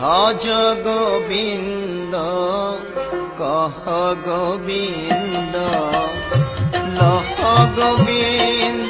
ভজ গোবিন্দ কহ গোবিন্দ লহ গোবিন্দে।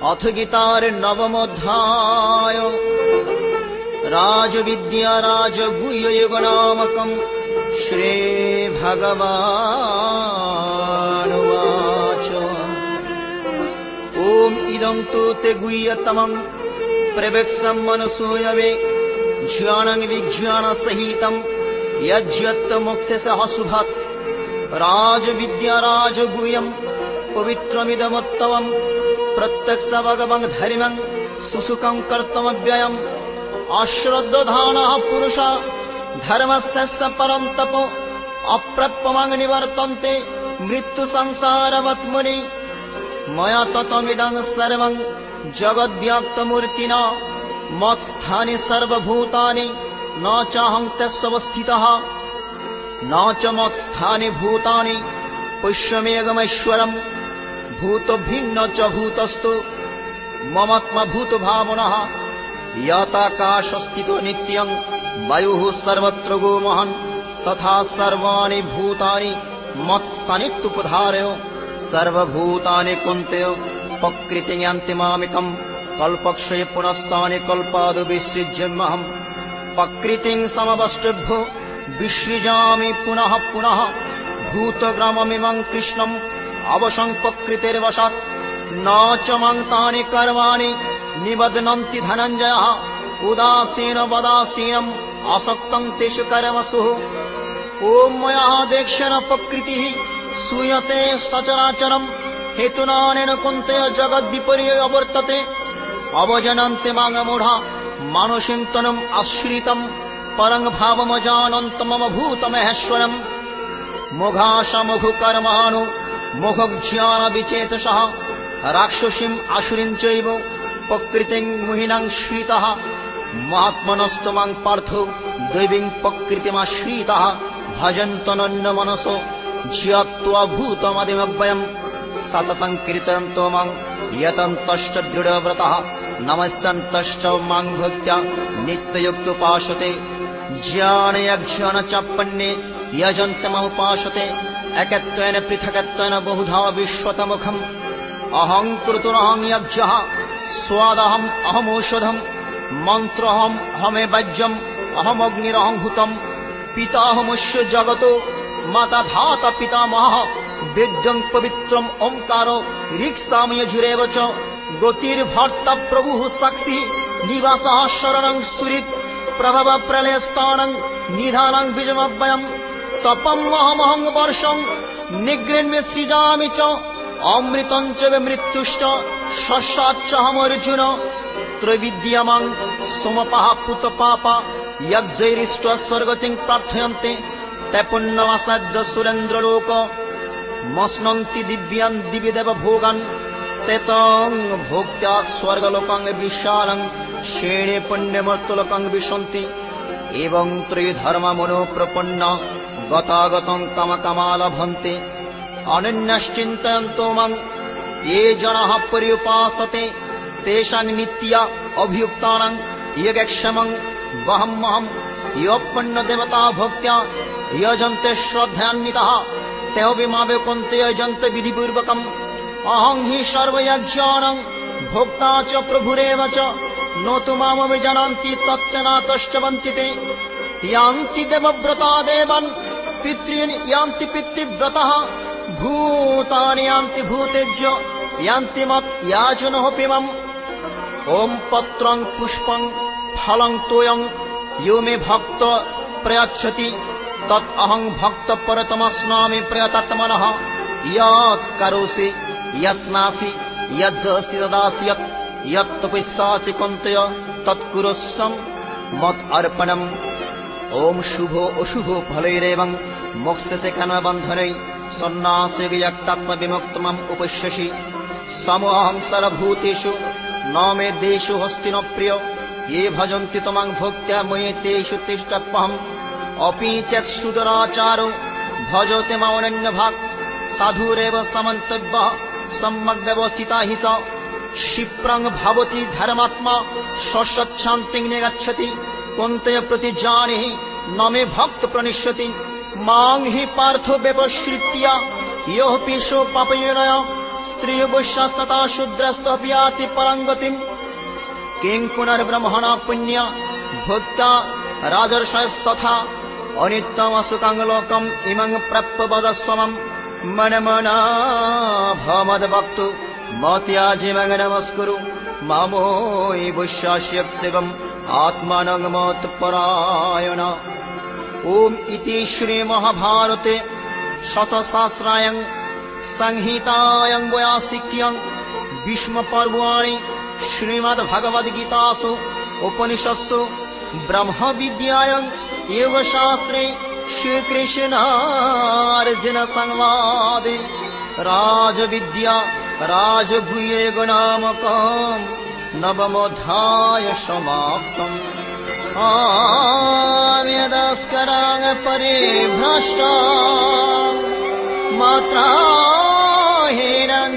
অথ গীতার নবম অধ্যায়। রাজবিদ্যা রাজগুহ্যযুগ নামকম শ্রী ভগবানুবাচ ওম ইদং তু তে গুহ্যতমং প্রবেক্ষম মনসূয়বে জ্ঞানং বিজ্ঞান সহিতম যজ্জত মোক্ষে সহ সুভাত রাজবিদ্যা प्रत्यक्षवगवङ्रिमं सुसुखं कर्तुमव्ययम् अश्रद्धधानः पुरुष धर्मस्य स परं तपो। अप्रमाङ्निवर्तन्ते निवर्तन्ते मृत्युसंसारवत्मुनि मया ततमिदं सर्वं जगद्व्याप्तमूर्तिना। मत्स्थानि सर्वभूतानि न चाहं च मत्स्थानि भूतानि पुष्पमेगमेश्वरम् ভূত ভিন্ন চ ভূতস্তু মমাত্মভূত ভাবনা ইয়াতাকাশস্থিত নিত্যং বায়ু সর্বত্র গোমহন তথা সর্বাণি ভূতানি মৎস্তানিত্যুপধারয় সর্বভূতানি কুন্তেয় প্রকৃতি প্রকৃতিয়ান্তিমামিকম কল্পক্ষয়ে পুনস্তানি কল্পাদু বিসৃজ্যমহম প্রকৃতি সমবষ্টভ্য বিসৃজামি পুনঃ পুনঃ ভূতগ্রামমিমং কৃষ্ণম অবসংপকৃতের বসাত ন চ মন্তানি কর্মাণি নিবদনন্তি ধনঞ্জয় উদাসীন বদাসীনম আসক্তং তেষু কর্মসু ওম ময়া দেক্ষণ প্রকৃতি সুয়তে সচরাচরম হেতুনানেন কুন্তে জগৎ বিপরীয় অবর্ততে অবজনন্তে মাঙ্গমূঢ়া মানসীম তনম আশ্রিতম পরং ভাবমজানন্তমম ভূতমহেশ্বরম মুঘাশমঘু কর্মাণু विचेतसः राक्षसीम् आसुरीं चैव प्रकृतिं मुहिनां श्रितः महात्मनस्तु मां पार्थो दैवीं प्रकृतिमाश्रितः भजन्तनन्न मनसो ज्ञात्वा भूतमदिमव्ययम् सततं कीर्तयन्तो मां यतन्तश्च दृढव्रतः नमस्यन्तश्च मां भक्त्या नित्ययुक्तोपासते ज्ञाने अज्ञान चापन्ने यजन्तमुपासते একত্বেন পৃথকত্বেন বহুধা বিশ্বতমুখম। অহং কৃতুরহং যজ্ঞ স্বাদহম অহমৌষধম, মন্ত্রহম অহমে বাজ্যম অহমগ্নিরহং হুতম পিতাহমস্য জগত মাতা ধাত পিতামহ, বেদ্যং পবিত্রম ওঙ্কার ঋক্সাময়জুরেব চ। গতির ভর্তা প্রভু সাক্ষী, নিবাস শরণং সুরিত প্রভব প্রলয়স্থানং, নিধানং বীজমব্যয়ম। তপমহমহং বর্ষং নিগৃহ্মে সৃজামি চ অমৃতঞ্চ মৃত্যুষ্ট শস্যাচ্ছহমর্জুন ত্রৈবিদ্যমাং সোমপাহ পুত পাপা যজ্ঞৈরিষ্ট স্বর্গতিং প্রার্থয়ন্তে তে সুরেন্দ্র লোক মসনন্তি দিব্যান দিবি দেব ভোগান, তেতং ভোক্তা স্বর্গলোকং বিশালং শ্রেণি পুণ্যমর্তলোকং বিশন্তি, এবং ত্রয়ী ধর্মমনোপ্রপন্ন গতাগতং তমকমালভন্তে অনন্যশ্চিন্তয়ন্তো মং ये জনः পরিউপাসতে তেষাং নিত্য অভিযুক্তানাং ইয়গেক্ষমং বহম্মহম ইয়োপন্ন দেবতা ভক্ত্যা ইয়জন্তে শ্রদ্ধান্বিতः তেহবিমাবেকন্তে যন্ত বিধিপূর্বকম অহং হি সর্বয়জ্ঞানং ভোক্তা চ প্রভুরেব চ নতু মামবিজানান্তি তত্ত্বনা তশ্চবন্তি তে ইয়ান্তি দেবব্রতা দেবন পিতৃব্রতः ভূতানি ইয়ান্তি ভূতেজ্য ইয়ান্তি মত ইয়াজনঃ পিমম ওম পত্রং পুষ্পং ফলং তোয়ং ইয়ো মে ভক্ত প্রয়চ্ছতি তৎ অহং ভক্ত পরতমস্নামি প্রয়তাত্মনঃ ইয়ৎ করোসি ইয়স্নাসি ইয়জ্জসি দদাসি যৎ ইয়ৎ তপস্যাসি কন্তয় তৎকুরস্বম মত অর্পণম ওম শুভ অশুভ ফলৈরেবং মোক্ষসে কান বন্ধनै সন্ন্যাসে বিযক্তাত্ম বিমুক্তমম উপশ্যসি। সমহং সর্বভূতেষু ন মে দেশু হস্তিন প্রিয় ये ভজন্তি তমাং ভক্ত্যা ময়ে তেষু তিষ্ঠপহম অপি চেৎ সুদরাচারো ভজতে মানন্য ভাগ সাধুরেব সমন্তব্য, সম্যক ব্যবস্থিতা হি স। ক্ষিপ্রং ভবতি ধর্মাত্মা কন্তয় প্রতি জানে ন মে ভক্ত প্রণিষ্যতি, মাং হি পার্থ ব্যবশ্রিত্য ইহ পিশো পাপয়নয় স্ত্রী বৈশ্যাস্ততা শূদ্রস্তপি याति পরাঙ্গতিম। কিং পুনর্ব্রহ্মণা পুণ্য ভূত্তা রাজর্ষয়স্তথা অনিত্যমসুকং লোকম ইমং প্রপ্যবদস্বমম মনমনা ভমদ্ভক্তু মত্যাজিমং নমস্কুরু মামোই বৈশ্যাস্যক্তিবম আত্মানং মৎপরায়ণ ওম ইতি শ্রীমহাভারতে শতসহস্রায়ং সংহিতায়ং বয়াসিক্যং ভীষ্মপর্বাণি श्रीमद्भगवद्गीतासु उपनिषत्सु ब्रह्मविद्यायां योगशास्त्रे श्रीकृष्णार्जुनसंवादे राजविद्या राजगुह्ये गुणामकम् नवमोऽध्याय समाप्तम् आम्यदास्कराङ्गपरे भ्रष्टा मात्राहीनं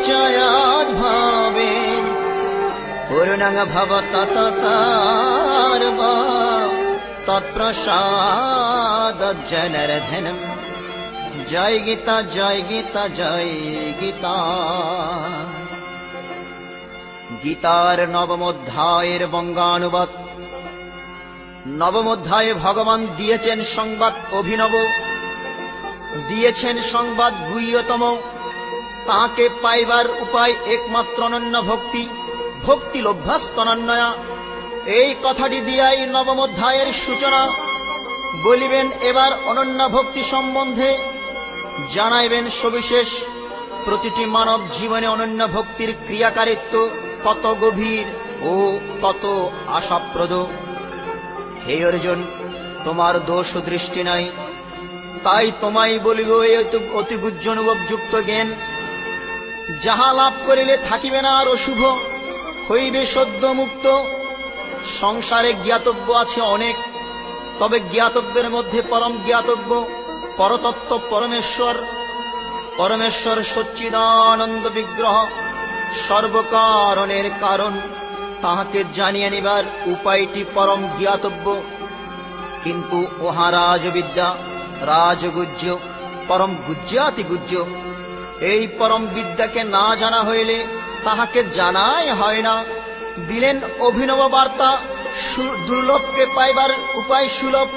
च यद्भावेन् पूर्णं भवतत सर्व तत्प्रसादजनर्धनम् जय गीता जय गीता जय गीता গীতার নবম অধ্যায়ের বঙ্গানুবাদ। নবম অধ্যায়ে ভগবান দিয়েছেন সংবাদ অভিনব, দিয়েছেন সংবাদ গুহ্যতম। তাকে পাইবার উপায় একমাত্র অনন্য ভক্তি ভক্তি লভ্যাস্তনন্যয়া এই কথাটি দিয়াই নবম অধ্যায়ের সূচনা। বলিবেন, এবার অনন্য ভক্তি সম্বন্ধে জানাইবেন সবিশেষ। প্রতিটি মানব জীবনে অনন্য ভক্তির ক্রিয়াকারিত্ব কত গভীর ও কত আশাপ্রদ। হে অর্জুন, তোমার দোষ দৃষ্টি নাই। তাই তোমায় বলিব এই অতি- অতি গুজ্জ অনুভবযুক্ত জ্ঞান। যাহা লাভ করিলে থাকিবে না আর অশুভ, হইবে সদ্য মুক্ত। সংসারে জ্ঞাতব্য আছে অনেক, তবে জ্ঞাতব্যের মধ্যে পরম জ্ঞাতব্য, পরতত্ত্ব পরমেশ্বর। পরমেশ্বর সচ্চিদানন্দ বিগ্রহ। সর্বকারণের কারণ। তাহাকে জানিয়ে নিবার উপায়টি পরম জ্ঞাতব্য। কিন্তু ওহা রাজবিদ্যা রাজগুজ্জ পরম গুজ্জাতি গুজ্জ এই পরম বিদ্যাকে না জানা হইলে তাহাকে জানাই হয় না। দিলেন অভিনব বার্তা দুর্লভকে পাইবার উপায় সুলভ।